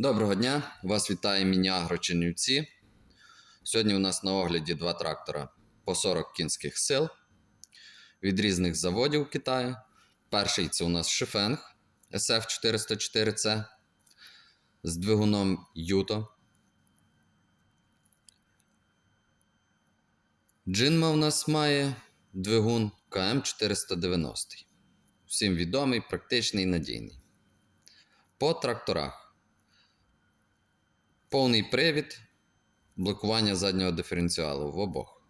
Доброго дня! Вас вітає Міні-Агро Чернівці. Сьогодні у нас на огляді два трактора по 40 кінських сил від різних заводів Китаю. Перший це у нас Шифенг SF404C з двигуном Юто. Джинма у нас має двигун КМ490. Всім відомий, практичний, і надійний. По тракторах. Повний привід, блокування заднього диференціалу в обох.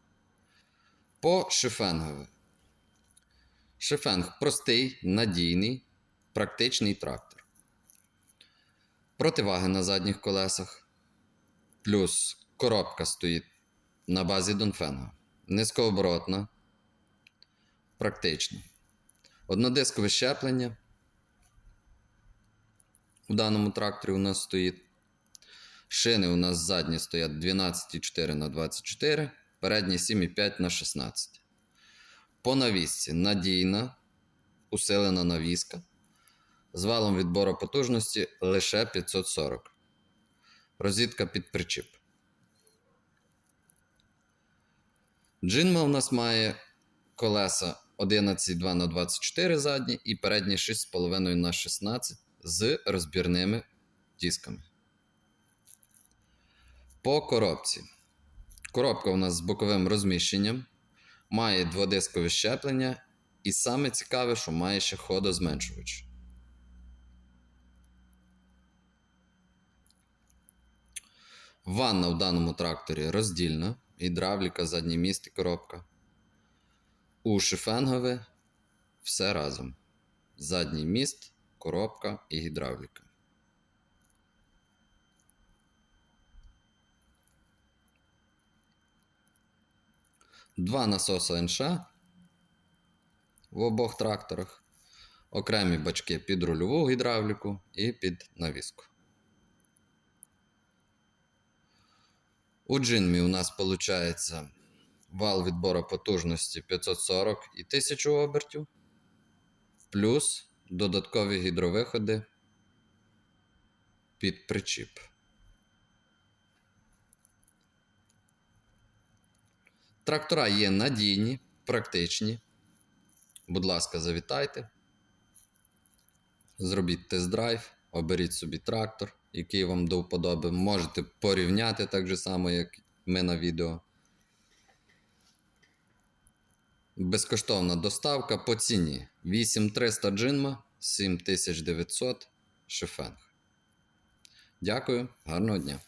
По шифенгові. Шифенг простий, надійний, практичний трактор. Противаги на задніх колесах. Плюс коробка стоїть на базі Донфенга. Низькооборотна. Практична. Однодискове щеплення. У даному тракторі у нас стоїть. Шини у нас задні стоять 12,4 на 24, передні 7,5 на 16. По навісці надійна, усилена навіска. З валом відбору потужності лише 540. Розітка під причіп. Джинма у нас має колеса 11,2 на 24 задні і передні 6,5 на 16 з розбірними дисками. По коробці. Коробка у нас з боковим розміщенням, має дводискове щеплення, і саме цікаве, що має ще ходозменшувач. Ванна в даному тракторі роздільна, гідравліка, задній міст і коробка. У шифенгове все разом. Задній міст, коробка і гідравліка. Два насоси НШ в обох тракторах, окремі бачки під рульову гідравліку і під навіску. У джинмі у нас виходить вал відбору потужності 540 і 1000 обертів, плюс додаткові гідровиходи під причіп. Трактора є надійні, практичні. Будь ласка, завітайте. Зробіть тест-драйв, оберіть собі трактор, який вам до вподоби. Можете порівняти так же само, як ми на відео. Безкоштовна доставка по ціні 8300 джинма, 7900 шифенг. Дякую, гарного дня!